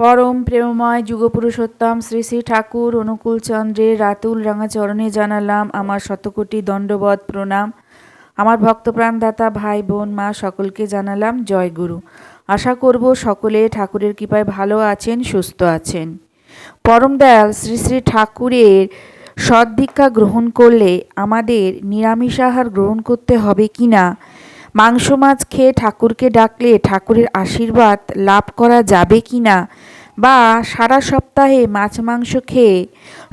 পরম প্রেমময় যুগপুরুষোত্তম শ্রী শ্রী ঠাকুর অনুকূল চন্দ্রের রাতুল রাঙাচরণে জানালাম আমার শতকোটি দণ্ডবধ প্রণাম। আমার ভক্তপ্রাণদাতা ভাই বোন, মা সকলকে জানালাম জয় গুরু। আশা করব সকলে ঠাকুরের কৃপায় ভালো আছেন, সুস্থ আছেন। পরম দয়াল শ্রী শ্রী ঠাকুরের সদ্দীক্ষা গ্রহণ করলে আমাদের নিরামিষ আহার গ্রহণ করতে হবে কি না? মাংস মাছ খেয়ে ঠাকুরকে ডাকলে ঠাকুরের আশীর্বাদ লাভ করা যাবে কি না? বা সারা সপ্তাহে মাছ মাংস খেয়ে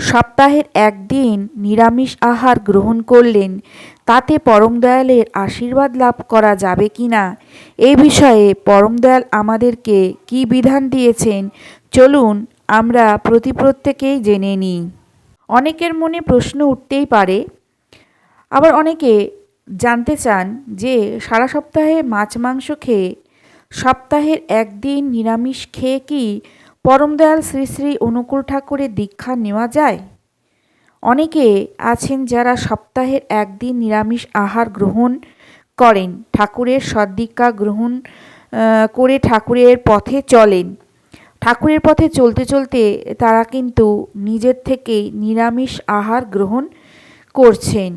সপ্তাহের একদিন নিরামিষ আহার গ্রহণ করলেন, তাতে পরম দয়ালের আশীর্বাদ লাভ করা যাবে কি না? এই বিষয়ে পরম দয়াল আমাদেরকে কি বিধান দিয়েছেন? চলুন আমরা প্রতি প্রত্যেকেই জেনে নিই। অনেকের মনে প্রশ্ন উঠতেই পারে। আবার অনেকে জানতে চান যে সারা সপ্তাহে মাছ মাংস খেয়ে সপ্তাহের একদিন নিরামিষ খেয়ে কি পরম দয়াল শ্রী শ্রী অনুকূল ঠাকুরের দীক্ষা নেওয়া যায়? অনেকে আছেন যারা সপ্তাহের একদিন নিরামিষ আহার গ্রহণ করেন, ঠাকুরের সদ্দীক্ষা গ্রহণ করে ঠাকুরের পথে চলেন। ঠাকুরের পথে চলতে চলতে তারা কিন্তু নিজের থেকেই নিরামিষ আহার গ্রহণ করছেন।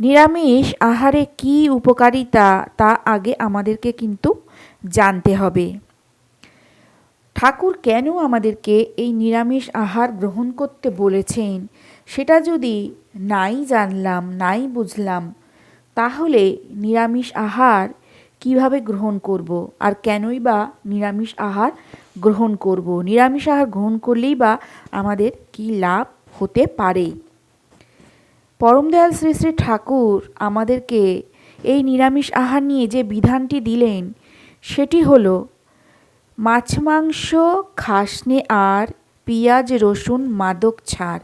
নিরামিষ আহারে কি উপকারিতা তা আগে আমাদেরকে কিন্তু জানতে হবে। ঠাকুর কেন আমাদেরকে এই নিরামিষ আহার গ্রহণ করতে বলেছেন? সেটা যদি নাই জানলাম, নাই বুঝলাম, তাহলে নিরামিষ আহার কীভাবে গ্রহণ করব? আর কেনই বা নিরামিষ আহার গ্রহণ করব? নিরামিষ আহার গ্রহণ করলেই বা আমাদের কি লাভ হতে পারে? পরম দয়াল শ্রী শ্রী ঠাকুর আমাদেরকে এই নিরামিষ আহার নিয়ে যে বিধানটি দিলেন, সেটি হলো মাছ, মাংস, খাসনে আর পেঁয়াজ, রসুন, মাদক ছাড়।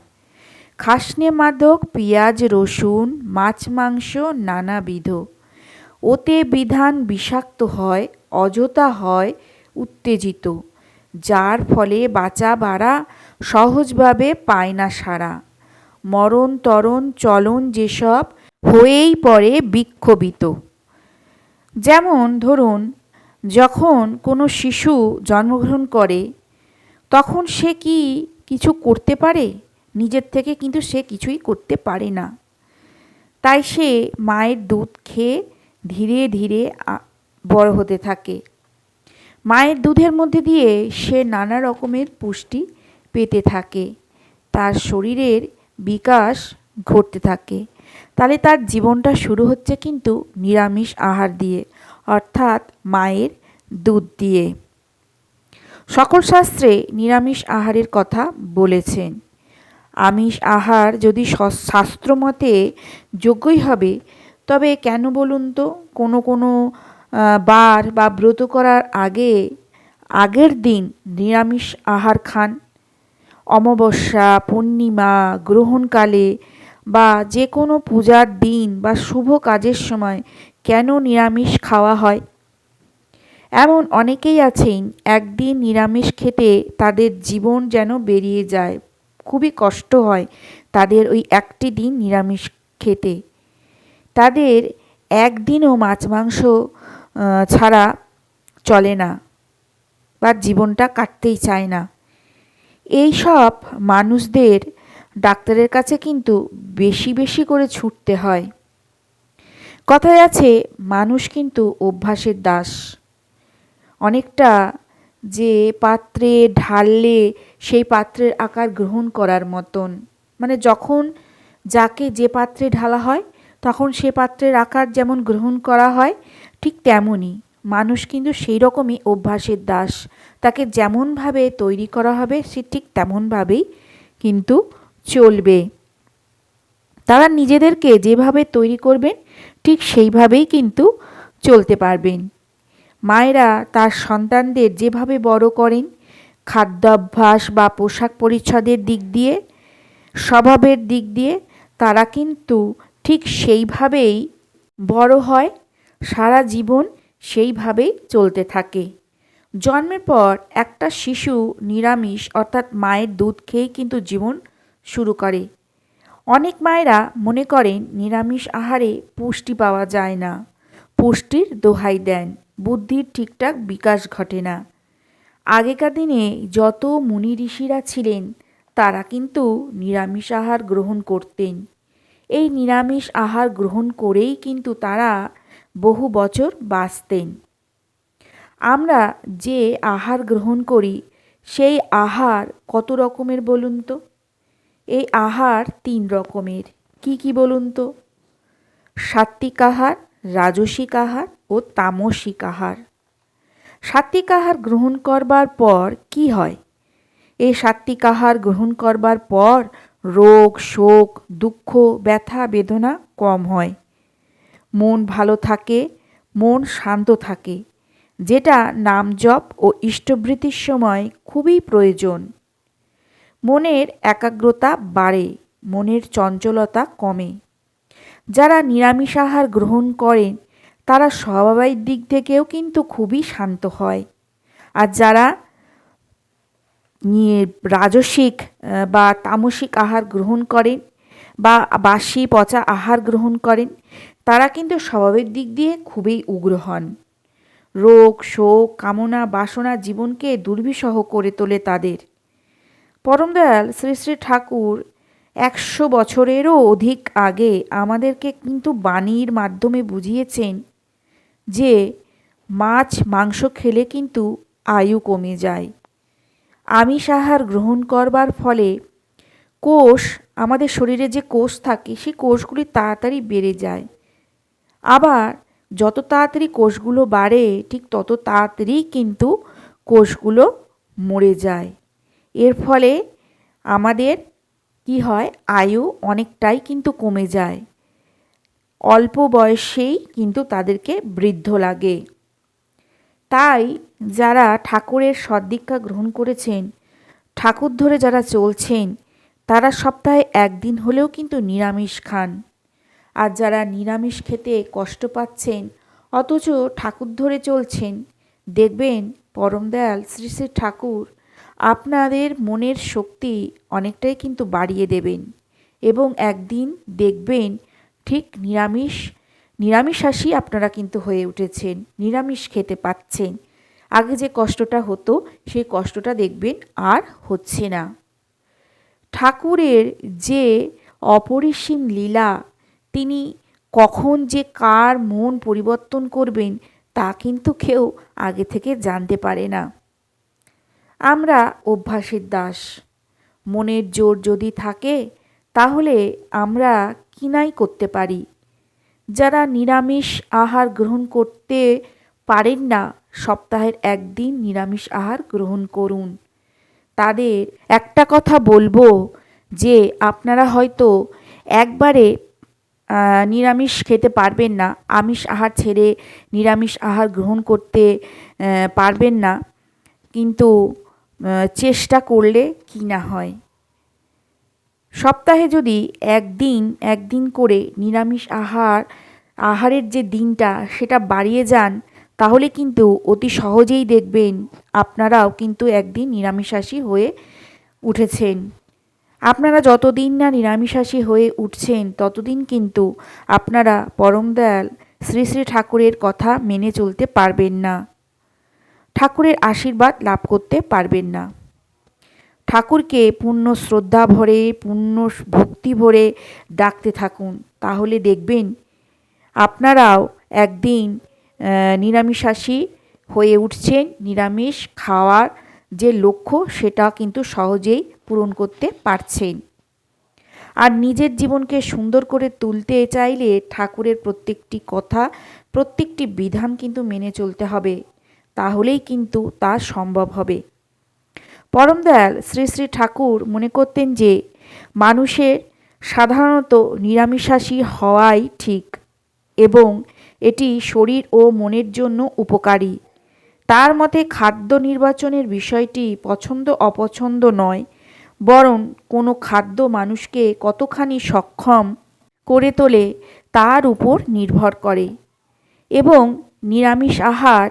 খাসনে, মাদক, পেঁয়াজ, রসুন, মাছ, মাংস নানাবিধ। ওতে বিধান বিষাক্ত হয়, অযথা হয়, উত্তেজিত, যার ফলে বাঁচা বাড়া সহজভাবে পায় না সারা। মরণ, তরণ, চলন যেসব হয়েই পড়ে বিক্ষোভিত। যেমন ধরুন যখন কোনো শিশু জন্মগ্রহণ করে, তখন সে কি কিছু করতে পারে? নিজের থেকে কিন্তু সে কিছুই করতে পারে না। তাই সে মায়ের দুধ খেয়ে ধীরে ধীরে বড় হতে থাকে। মায়ের দুধের মধ্যে দিয়ে সে নানা রকমের পুষ্টি পেতে থাকে। তার শরীরের বিকাশ ঘটতে থাকে। তাহলে তার জীবনটা শুরু হচ্ছে কিন্তু নিরামিষ আহার দিয়ে। অর্থাৎ মায়ের দুধ দিয়ে। সকল শাস্ত্রে নিরামিষ আহারের কথা বলেছেন। আমিষ আহার যদি শাস্ত্রমতে যোগ্যই হবে, তবে কেন বলুন তো? কোনো কোনো বার বা ব্রত করার আগে, আগের দিন নিরামিষ আহার খান। অমাবস্যা, পূর্ণিমা, গ্রহণকালে বা যে কোনো পূজার দিন বা শুভ কাজের সময় কেন নিরামিষ খাওয়া হয়? এমন অনেকেই আছেন, একদিন নিরামিষ খেতে তাদের জীবন যেন বেরিয়ে যায়। খুবই কষ্ট হয় তাদের ওই একটি দিন নিরামিষ খেতে। তাদের একদিনও মাছ মাংস ছাড়া চলে না বা জীবনটা কাটতেই চায় না। এই সব মানুষদের ডাক্তারের কাছে কিন্তু বেশি বেশি করে ছুটতে হয়। কথায় আছে, মানুষ কিন্তু অভ্যাসের দাস। অনেকটা যে পাত্রে ঢাললে সেই পাত্রের আকার গ্রহণ করার মতন। মানে যখন যাকে যে পাত্রে ঢালা হয়, তখন সে পাত্রের আকার যেমন গ্রহণ করা হয়, ঠিক তেমনই মানুষ কিন্তু সেই রকমই অভ্যাসের দাস। তাকে যেমনভাবে তৈরি করা হবে, সে ঠিক তেমনভাবেই কিন্তু চলবে। তারা নিজেদেরকে যেভাবে তৈরি করবেন, ঠিক সেইভাবেই কিন্তু চলতে পারবেন। মায়েরা তার সন্তানদের যেভাবে বড় করেন, খাদ্যাভ্যাস বা পোশাক পরিচ্ছদের দিক দিয়ে, স্বভাবের দিক দিয়ে তারা কিন্তু ঠিক সেইভাবেই বড় হয়, সারা জীবন সেইভাবেই চলতে থাকে। জন্মের পর একটা শিশু নিরামিষ অর্থাৎ মায়ের দুধ খেয়েই কিন্তু জীবন শুরু করে। অনেক মায়েরা মনে করেন নিরামিষ আহারে পুষ্টি পাওয়া যায় না। পুষ্টির দোহাই দেন, বুদ্ধির ঠিকঠাক বিকাশ ঘটে না। আগেকার দিনে যত মুনি ঋষিরা ছিলেন, তারা কিন্তু নিরামিষ আহার গ্রহণ করতেন। এই নিরামিষ আহার গ্রহণ করেই কিন্তু তারা বহু বছর বাঁচতেন। আমরা যে আহার গ্রহণ করি, সেই আহার কত রকমের বলুন তো? এই আহার তিন রকমের। কি কি বলুন তো? সাত্বিক আহার, রাজসিক আহার ও তামসিক আহার। সাত্বিক আহার গ্রহণ করবার পর কি হয়? এই সাত্বিক আহার গ্রহণ করবার পর রোগ, শোক, দুঃখ, ব্যথা, বেদনা কম হয়। মন ভালো থাকে, মন শান্ত থাকে, যেটা নাম জপ ও ইষ্টবৃত্তির সময় খুবই প্রয়োজন। মনের একাগ্রতা বাড়ে, মনের চঞ্চলতা কমে। যারা নিরামিষ আহার গ্রহণ করেন, তারা স্বভাবের দিক থেকেও কিন্তু খুবই শান্ত হয়। আর যারা নিয়ে রাজসিক বা তামসিক আহার গ্রহণ করেন, বা বাসি পচা আহার গ্রহণ করেন, তারা কিন্তু স্বভাবের দিক দিয়ে খুবই উগ্র হন। রোগ, শোক, কামনা, বাসনা জীবনকে দুর্বিষহ করে তোলে তাদের। পরমদয়াল শ্রী শ্রী ঠাকুর, একশো বছরেরও অধিক আগে আমাদেরকে কিন্তু বাণীর মাধ্যমে বুঝিয়েছেন যে মাছ মাংস খেলে কিন্তু আয়ু কমে যায়। আমিষ আহার গ্রহণ করবার ফলে কোষ, আমাদের শরীরে যে কোষ থাকে, সেই কোষগুলি তাড়াতাড়ি বেড়ে যায়। আবার যত তাড়াতাড়ি কোষগুলো বাড়ে, ঠিক তত তাড়াতাড়ি কিন্তু কোষগুলো মরে যায়। এর ফলে আমাদের কি হয়? আয়ু অনেকটাই কিন্তু কমে যায়। অল্প বয়সেই কিন্তু তাদেরকে বৃদ্ধ লাগে। তাই যারা ঠাকুরের সদ্দীক্ষা গ্রহণ করেছেন, ঠাকুর ধরে যারা চলছেন, তারা সপ্তাহে একদিন হলেও কিন্তু নিরামিষ খান। আর যারা নিরামিষ খেতে কষ্ট পাচ্ছেন, অথচ ঠাকুর ধরে চলছেন, দেখবেন পরম দয়াল শ্রী শ্রী ঠাকুর আপনাদের মনের শক্তি অনেকটাই কিন্তু বাড়িয়ে দেবেন এবং একদিন দেখবেন ঠিক নিরামিষ নিরামিষাসী আপনারা কিন্তু হয়ে উঠেছেন, নিরামিষ খেতে পাচ্ছেন। আগে যে কষ্টটা হতো, সেই কষ্টটা দেখবেন আর হচ্ছে না। ঠাকুরের যে অপরিসীম লীলা, তিনি কখন যে কার মন পরিবর্তন করবেন তা কিন্তু কেউ আগে থেকে জানতে পারে না। আমরা অভ্যাসের দাস। মনের জোর যদি থাকে, তাহলে আমরা কিনাই করতে পারি। যারা নিরামিষ আহার গ্রহণ করতে পারেন না, সপ্তাহের একদিন নিরামিষ আহার গ্রহণ করুন। তাদের একটা কথা বলব যে, আপনারা হয়তো একবারে নিরামিষ খেতে পারবেন না, আমিষ আহার ছেড়ে নিরামিষ আহার গ্রহণ করতে পারবেন না। কিন্তু চেষ্টা করলে কি না হয়। সপ্তাহে যদি একদিন একদিন করে নিরামিষ আহার, আহারের যে দিনটা সেটা বাড়িয়ে যান, তাহলে কিন্তু অতি সহজেই দেখবেন আপনারাও কিন্তু একদিন নিরামিষাশী হয়ে উঠেছেন। আপনারা যতদিন না নিরামিষাশী হয়ে উঠছেন, ততদিন কিন্তু আপনারা পরম দয়াল শ্রী শ্রী ঠাকুরের কথা মেনে চলতে পারবেন না। ঠাকুরের আশীর্বাদ লাভ করতে পারবেন না। ঠাকুরকে পূর্ণ শ্রদ্ধা ভরে, পূর্ণ ভক্তি ভরে ডাকতে থাকুন। তাহলে দেখবেন আপনারাও একদিন নিরামিষাশী হয়ে উঠছেন। নিরামিষ খাওয়ার যে লক্ষ্য, সেটা কিন্তু সহজেই পূরণ করতে পারছেন। আর নিজের জীবনকে সুন্দর করে তুলতে চাইলে ঠাকুরের প্রত্যেকটি কথা, প্রত্যেকটি বিধান কিন্তু মেনে চলতে হবে। তাহলেই কিন্তু তা সম্ভব হবে। পরম দয়াল শ্রী শ্রী ঠাকুর মনে করতেন যে, মানুষের সাধারণত নিরামিষাশী হওয়াই ঠিক এবং এটি শরীর ও মনের জন্য উপকারী। তার মতে খাদ্য নির্বাচনের বিষয়টি পছন্দ অপছন্দ নয়, বরং কোনো খাদ্য মানুষকে কতখানি সক্ষম করে তোলে তার উপর নির্ভর করে এবং নিরামিষ আহার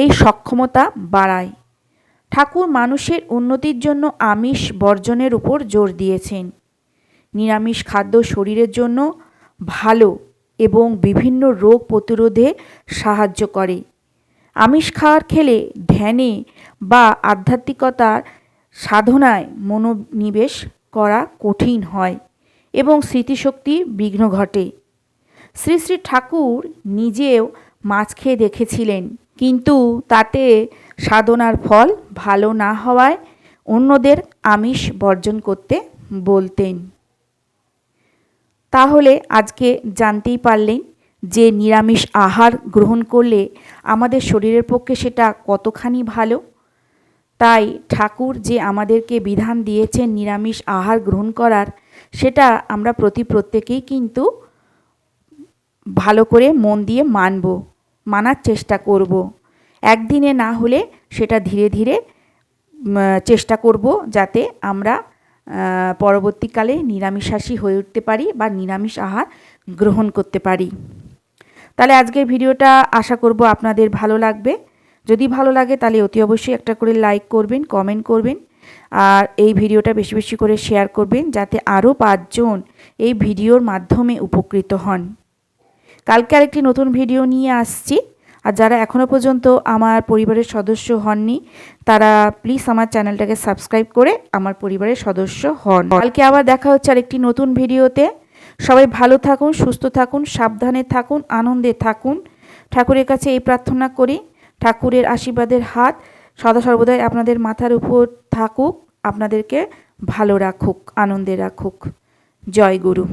এই সক্ষমতা বাড়ায়। ঠাকুর মানুষের উন্নতির জন্য আমিষ বর্জনের উপর জোর দিয়েছেন। নিরামিষ খাদ্য শরীরের জন্য ভালো এবং বিভিন্ন রোগ প্রতিরোধে সাহায্য করে। আমিষ খাওয়ার খেলে ধ্যানে বা আধ্যাত্মিকতার সাধনায় মনোনিবেশ করা কঠিন হয় এবং স্মৃতিশক্তি বিঘ্ন ঘটে। শ্রী শ্রী ঠাকুর নিজেও মাছ খেয়ে দেখেছিলেন। কিন্তু তাতে সাধনার ফল ভালো না হওয়ায় অন্যদের আমিষ বর্জন করতে বলতেন। তাহলে আজকে জানতেই পারলেন যে নিরামিষ আহার গ্রহণ করলে আমাদের শরীরের পক্ষে সেটা কতখানি ভালো। তাই ঠাকুর যে আমাদেরকে বিধান দিয়েছেন নিরামিষ আহার গ্রহণ করার, সেটা আমরা প্রতি প্রত্যেকেই কিন্তু ভালো করে মন দিয়ে মানব। মানার চেষ্টা করব। একদিনে না হলে সেটা ধীরে ধীরে চেষ্টা করব যাতে আমরা পরবর্তীকালে নিরামিষাশী হয়ে উঠতে পারি বা নিরামিষ আহার গ্রহণ করতে পারি। তাহলে আজকের ভিডিওটা আশা করব আপনাদের ভালো লাগবে। যদি ভালো লাগে তাহলে অতি অবশ্যই একটা করে লাইক করবেন, কমেন্ট করবেন আর এই ভিডিওটা বেশি বেশি করে শেয়ার করবেন যাতে আরও পাঁচজন এই ভিডিওর মাধ্যমে উপকৃত হন। কালকে আরেকটি নতুন ভিডিও নিয়ে আসছি। আর যারা এখনও পর্যন্ত আমার পরিবারের সদস্য হননি, তারা প্লিজ আমার চ্যানেলটাকে সাবস্ক্রাইব করে আমার পরিবারের সদস্য হন। কালকে আবার দেখা হচ্ছে আরেকটি নতুন ভিডিওতে সবাই ভালো থাকুন, সুস্থ থাকুন, সাবধানে থাকুন, আনন্দে থাকুন। ঠাকুরের কাছে এই প্রার্থনা করি। ঠাকুরের আশীর্বাদের হাত সদা সর্বদাই আপনাদের মাথার উপর থাকুক, আপনাদেরকে ভালো রাখুক, আনন্দে রাখুক। জয় গুরু।